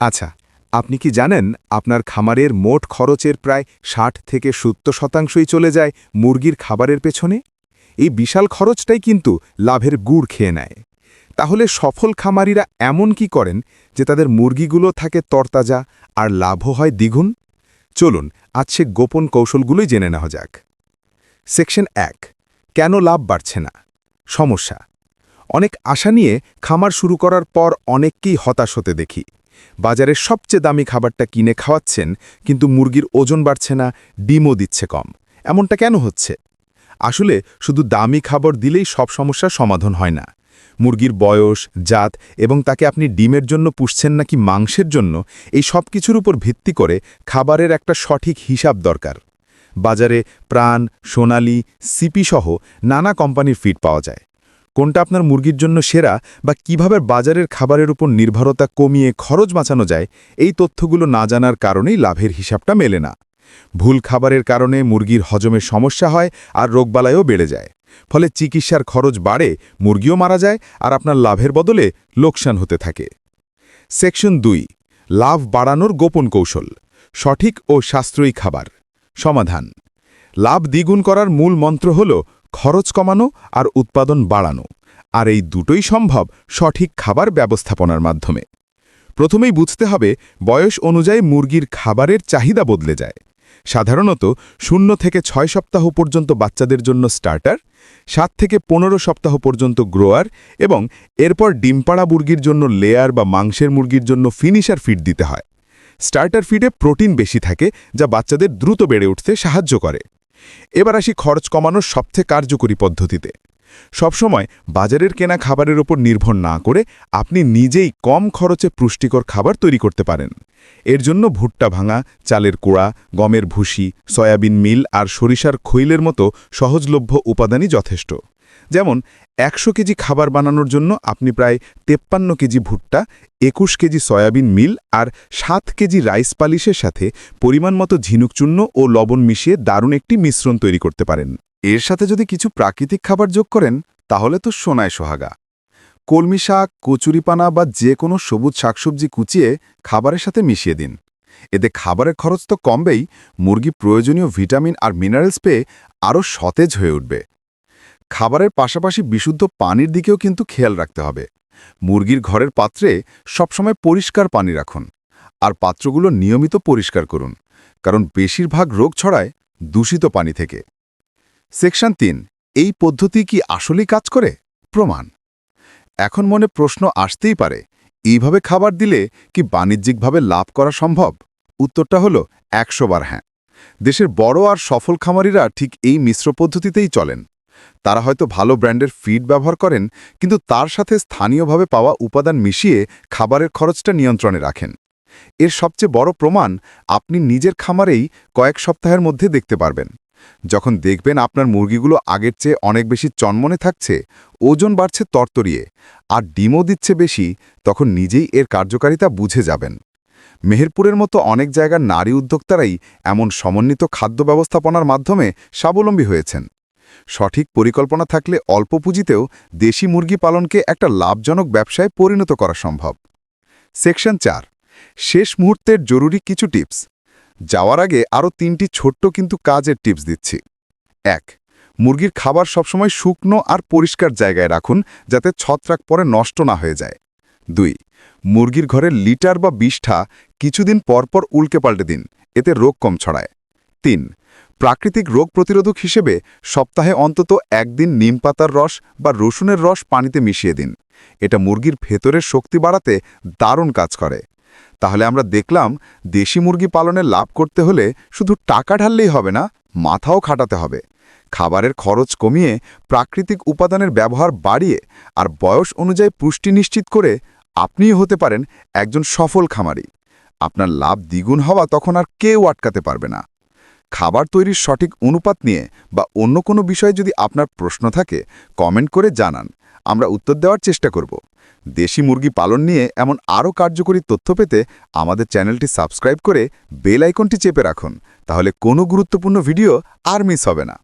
আচ্ছা আপনি কি জানেন আপনার খামারের মোট খরচের প্রায় ষাট থেকে সত্তর শতাংশই চলে যায় মুরগির খাবারের পেছনে? এই বিশাল খরচটাই কিন্তু লাভের গুড় খেয়ে নেয়। তাহলে সফল খামারিরা এমন কি করেন যে তাদের মুরগিগুলো থাকে তরতাজা আর লাভও হয় দ্বিগুণ? চলুন, আজ সে গোপন কৌশলগুলোই জেনে নেওয়া যাক। সেকশন এক, কেন লাভ বাড়ছে না? সমস্যা, অনেক আশা নিয়ে খামার শুরু করার পর অনেককেই হতাশ হতে দেখি। বাজারের সবচেয়ে দামি খাবারটা কিনে খাওয়াচ্ছেন, কিন্তু মুরগির ওজন বাড়ছে না, ডিমও দিচ্ছে কম। এমনটা কেন হচ্ছে? আসলে শুধু দামি খাবার দিলেই সব সমস্যার সমাধান হয় না। মুরগির বয়স, জাত এবং তাকে আপনি ডিমের জন্য পুষছেন নাকি মাংসের জন্য, এই সব কিছুর উপর ভিত্তি করে খাবারের একটা সঠিক হিসাব দরকার। বাজারে প্রাণ, সোনালি সিপি সহ নানা কোম্পানির ফিড পাওয়া যায়। কোনটা আপনার মুরগির জন্য সেরা বা কীভাবে বাজারের খাবারের উপর নির্ভরতা কমিয়ে খরচ বাঁচানো যায়, এই তথ্যগুলো না জানার কারণেই লাভের হিসাবটা মেলে না। ভুল খাবারের কারণে মুরগির হজমের সমস্যা হয় আর রোগবালাইও বেড়ে যায়। ফলে চিকিৎসার খরচ বাড়ে, মুরগিও মারা যায় আর আপনার লাভের বদলে লোকসান হতে থাকে। সেকশন দুই, লাভ বাড়ানোর গোপন কৌশল, সঠিক ও সাশ্রয়ী খাবার। সমাধান, লাভ দ্বিগুণ করার মূল মন্ত্র হল খরচ কমানো আর উৎপাদন বাড়ানো, আর এই দুটোই সম্ভব সঠিক খাবার ব্যবস্থাপনার মাধ্যমে। প্রথমেই বুঝতে হবে বয়স অনুযায়ী মুরগির খাবারের চাহিদা বদলে যায়। সাধারণত শূন্য থেকে ছয় সপ্তাহ পর্যন্ত বাচ্চাদের জন্য স্টার্টার, সাত থেকে পনেরো সপ্তাহ পর্যন্ত গ্রোয়ার এবং এরপর ডিমপাড়া মুরগির জন্য লেয়ার বা মাংসের মুরগির জন্য ফিনিশার ফিড দিতে হয়। স্টার্টার ফিডে প্রোটিন বেশি থাকে যা বাচ্চাদের দ্রুত বেড়ে উঠতে সাহায্য করে। এবার আসি খরচ কমানোর সবচেয়ে কার্যকরী পদ্ধতিতে। সবসময় বাজারের কেনা খাবারের ওপর নির্ভর না করে আপনি নিজেই কম খরচে পুষ্টিকর খাবার তৈরি করতে পারেন। এর জন্য ভুট্টা ভাঙা, চালের কোড়া, গমের ভুসি, সয়াবিন মিল আর সরিষার খৈলের মতো সহজলভ্য উপাদানই যথেষ্ট। যেমন, একশো কেজি খাবার বানানোর জন্য আপনি প্রায় তেপ্পান্ন কেজি ভুট্টা, একুশ কেজি সয়াবিন মিল আর সাত কেজি রাইস পালিশের সাথে পরিমাণ মতো ঝিনুক চূর্ণ ও লবণ মিশিয়ে দারুণ একটি মিশ্রণ তৈরি করতে পারেন। এর সাথে যদি কিছু প্রাকৃতিক খাবার যোগ করেন, তাহলে তো সোনায় সোহাগা। কলমি শাক কচুরিপানা বা যে কোনো সবুজ শাকসবজি কুচিয়ে খাবারের সাথে মিশিয়ে দিন। এতে খাবারের খরচ তো কমবেই, মুরগি প্রয়োজনীয় ভিটামিন আর মিনারেলস পেয়ে আরও সতেজ হয়ে উঠবে। খাবারের পাশাপাশি বিশুদ্ধ পানির দিকেও কিন্তু খেয়াল রাখতে হবে। মুরগির ঘরের পাত্রে সবসময় পরিষ্কার পানি রাখুন আর পাত্রগুলো নিয়মিত পরিষ্কার করুন, কারণ বেশিরভাগ রোগ ছড়ায় দূষিত পানি থেকে। সেকশন তিন, এই পদ্ধতি কি আসলেই কাজ করে? প্রমাণ। এখন মনে প্রশ্ন আসতেই পারে, এইভাবে খাবার দিলে কি বাণিজ্যিকভাবে লাভ করা সম্ভব? উত্তরটা হলো একশোবার হ্যাঁ। দেশের বড় আর সফল খামারিরা ঠিক এই মিশ্র পদ্ধতিতেই চলেন। তারা হয়তো ভালো ব্র্যান্ডের ফিড ব্যবহার করেন, কিন্তু তার সাথে স্থানীয়ভাবে পাওয়া উপাদান মিশিয়ে খাবারের খরচটা নিয়ন্ত্রণে রাখেন। এর সবচেয়ে বড় প্রমাণ আপনি নিজের খামারেই কয়েক সপ্তাহের মধ্যে দেখতে পারবেন। যখন দেখবেন আপনার মুরগিগুলো আগের চেয়ে অনেক বেশি চনমনে থাকছে, ওজন বাড়ছে তরতরিয়ে, আর ডিমও দিচ্ছে বেশি, তখন নিজেই এর কার্যকারিতা বুঝে যাবেন। মেহেরপুরের মতো অনেক জায়গার নারী উদ্যোক্তারাই এমন সমন্বিত খাদ্য ব্যবস্থাপনার মাধ্যমে স্বাবলম্বী হয়েছেন। সঠিক পরিকল্পনা থাকলে অল্প পুঁজিতেও দেশি মুরগি পালনকে একটা লাভজনক ব্যবসায় পরিণত করা সম্ভব। সেকশন চার, শেষ মুহূর্তের জরুরি কিছু টিপস। যাওয়ার আগে আরও তিনটি ছোট্ট কিন্তু কাজের টিপস দিচ্ছি। এক, মুরগির খাবার সবসময় শুকনো আর পরিষ্কার জায়গায় রাখুন যাতে ছত্রাক পরে নষ্ট না হয়ে যায়। দুই, মুরগির ঘরের লিটার বা বিষ্ঠা কিছুদিন পরপর উল্কে পাল্টে দিন, এতে রোগ কম ছড়ায়। তিন প্রাকৃতিক রোগ প্রতিরোধক হিসেবে সপ্তাহে অন্তত একদিন নিম পাতার রস বা রসুনের রস পানিতে মিশিয়ে দিন। এটা মুরগির ভেতরের শক্তি বাড়াতে দারুণ কাজ করে। তাহলে আমরা দেখলাম দেশি মুরগি পালনে লাভ করতে হলে শুধু টাকা ঢাললেই হবে না, মাথাও খাটাতে হবে। খাবারের খরচ কমিয়ে প্রাকৃতিক উপাদানের ব্যবহার বাড়িয়ে আর বয়স অনুযায়ী পুষ্টি নিশ্চিত করে আপনিই হতে পারেন একজন সফল খামারি। আপনার লাভ দ্বিগুণ হওয়া তখন আর কেউ আটকাতে পারবে না। খাবার তৈরির সঠিক অনুপাত নিয়ে বা অন্য কোনো বিষয়ে যদি আপনার প্রশ্ন থাকে কমেন্ট করে জানান। আমরা উত্তর দেওয়ার চেষ্টা করব। দেশি মুরগি পালন নিয়ে এমন আরও কার্যকরী তথ্য পেতে আমাদের চ্যানেলটি সাবস্ক্রাইব করে বেল আইকনটি চেপে রাখুন। তাহলে কোনো গুরুত্বপূর্ণ ভিডিও আর মিস হবে না।